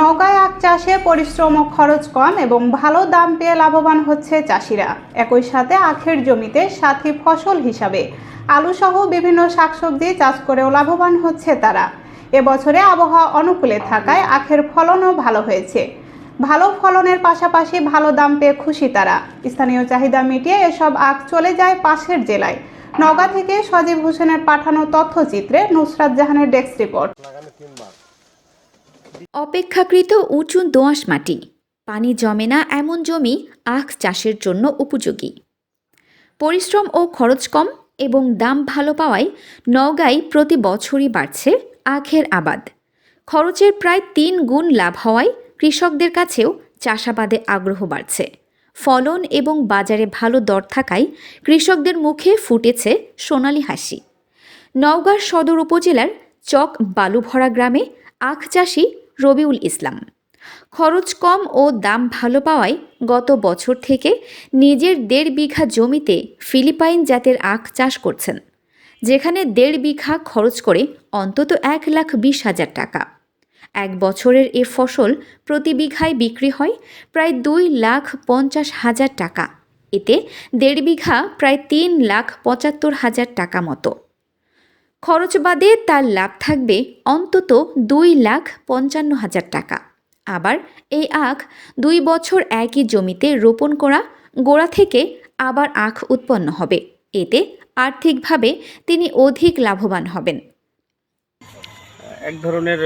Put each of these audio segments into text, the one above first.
নৌকায় আখ চাষে পরিশ্রম ও খরচ কম এবং ভালো দাম পেয়ে লাভবান হচ্ছে চাষিরা। একই সাথে আখের জমিতে সাথী ফসল হিসাবে আলুসহ বিভিন্ন শাকসবজি চাষ করেও লাভবান হচ্ছে তারা। এবছরে আবহাওয়া অনুকূলে থাকায় আখের ফলনও ভালো হয়েছে। ভালো ফলনের পাশাপাশি ভালো দাম পেয়ে খুশি তারা। স্থানীয় চাহিদা মিটিয়ে এসব আখ চলে যায় পাশের জেলায়। নওগাঁ থেকে সজীব হোসেনের পাঠানো তথ্যচিত্রে নুসরাত জাহানের ডেস্ক রিপোর্ট। অপেক্ষাকৃত উঁচু দোআঁশ মাটি। পানি জমে না এমন জমি আখ চাষের জন্য উপযোগী। পরিশ্রম ও খরচ কম এবং দাম ভালো পাওয়ায় নওগাঁয় প্রতি বছরই বাড়ছে আখের আবাদ। খরচের প্রায় তিন গুণ লাভ হওয়ায় কৃষকদের কাছেও চাষাবাদে আগ্রহ বাড়ছে। ফলন এবং বাজারে ভালো দর থাকায় কৃষকদের মুখে ফুটেছে সোনালি হাসি। নওগাঁ সদর উপজেলার চক বালুভরা গ্রামে আখ চাষি রবিউল ইসলাম। খরচ কম ও দাম ভালো পাওয়ায় গত বছর থেকে নিজের দেড় বিঘা জমিতে ফিলিপাইন জাতের আখ চাষ করছেন, যেখানে দেড় বিঘা খরচ করে অন্তত এক লাখ বিশ হাজার টাকা। এক বছরের এ ফসল প্রতি বিঘায় বিক্রি হয় প্রায় দুই লাখ পঞ্চাশ হাজার টাকা। এতে দেড় বিঘা প্রায় তিন লাখ পঁচাত্তর হাজার টাকা মতো। খরচ বাদে তার লাভ থাকবে অন্তত দুই লাখ পঞ্চান্ন হাজার টাকা। আবার এই আখ দুই বছর একই জমিতে রোপণ করা গোড়া থেকে আবার আখ উৎপন্ন হবে। এতে আর্থিকভাবে তিনি অধিক লাভবান হবেন। এক ধরনের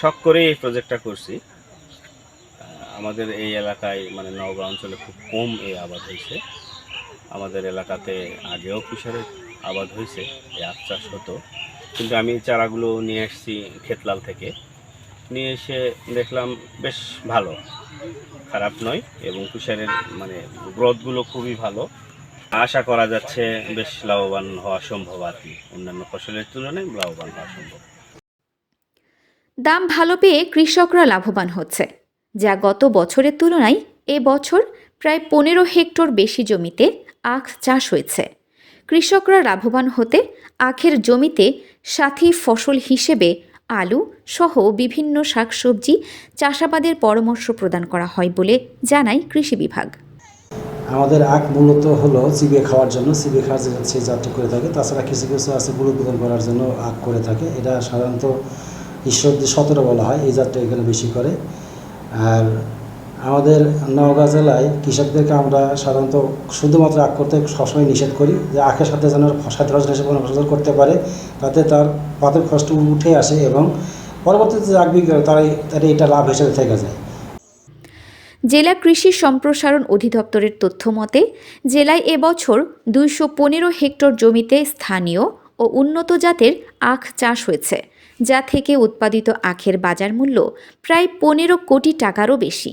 শখ করেই এই প্রজেক্টটা করছি। আমাদের এই এলাকায় মানে নওগাঁ অঞ্চলে খুব কম এই আবাদ হয়েছে। আমাদের এলাকাতে আগেও কিশোরের আবাদ হয়েছে, এই আখ চাষ হতো। কিন্তু আমি চারাগুলো নিয়ে এসেছি খেতলাল থেকে। নিয়ে এসে দেখলাম বেশ ভালো, খারাপ নয় এবং তুষারের মানে গ্রোথগুলো খুবই ভালো। আশা করা যাচ্ছে বেশ লাভবান হওয়া সম্ভব আর কি, অন্যান্য ফসলের তুলনায় লাভবান হওয়া সম্ভব। দাম ভালো পেয়ে কৃষকরা লাভবান হচ্ছে। যা গত বছরের তুলনায় এ বছর প্রায় পনেরো হেক্টর বেশি জমিতে আখ চাষ হয়েছে। কৃষকরা লাভবান হতে আখের জমিতে সাথী ফসল হিসেবে আলু সহ বিভিন্ন শাকসবজি চাষাবাদের পরামর্শ প্রদান করা হয় বলে জানায় কৃষি বিভাগ। আমাদের আখ মূলত হলো চিবিয়ে খাওয়ার জন্য, চিবিয়ে খাওয়ার জন্য সেই জাতটি করে থাকে। তাছাড়া কিছু কিছু আছে গুঁড়ো উৎপাদন করার জন্য আখ করে থাকে। এটা সাধারণত ঈশ্বরদী সতেরো বলা হয়, এই জাতটা এখানে বেশি করে। আর আমাদের নওগাঁ জেলায় কৃষকদেরকে আমরা সাধারণত শুধুমাত্র আখ করতে সবসময় নিষেধ করি যে আখের সাথে যেন সাথে ফসল হিসেবে করতে পারে, তাতে তার পাতের কষ্ট উঠে আসে এবং পরবর্তীতে আখ বিক্রি করে তারাই তার এটা লাভ হিসেবে থেকে যায়। জেলা কৃষি সম্প্রসারণ অধিদপ্তরের তথ্য মতে, জেলায় এবছর দুইশো পনেরো হেক্টর জমিতে স্থানীয় ও উন্নত জাতের আখ চাষ হয়েছে, যা থেকে উৎপাদিত আখের বাজার মূল্য প্রায় পনেরো কোটি টাকারও বেশি।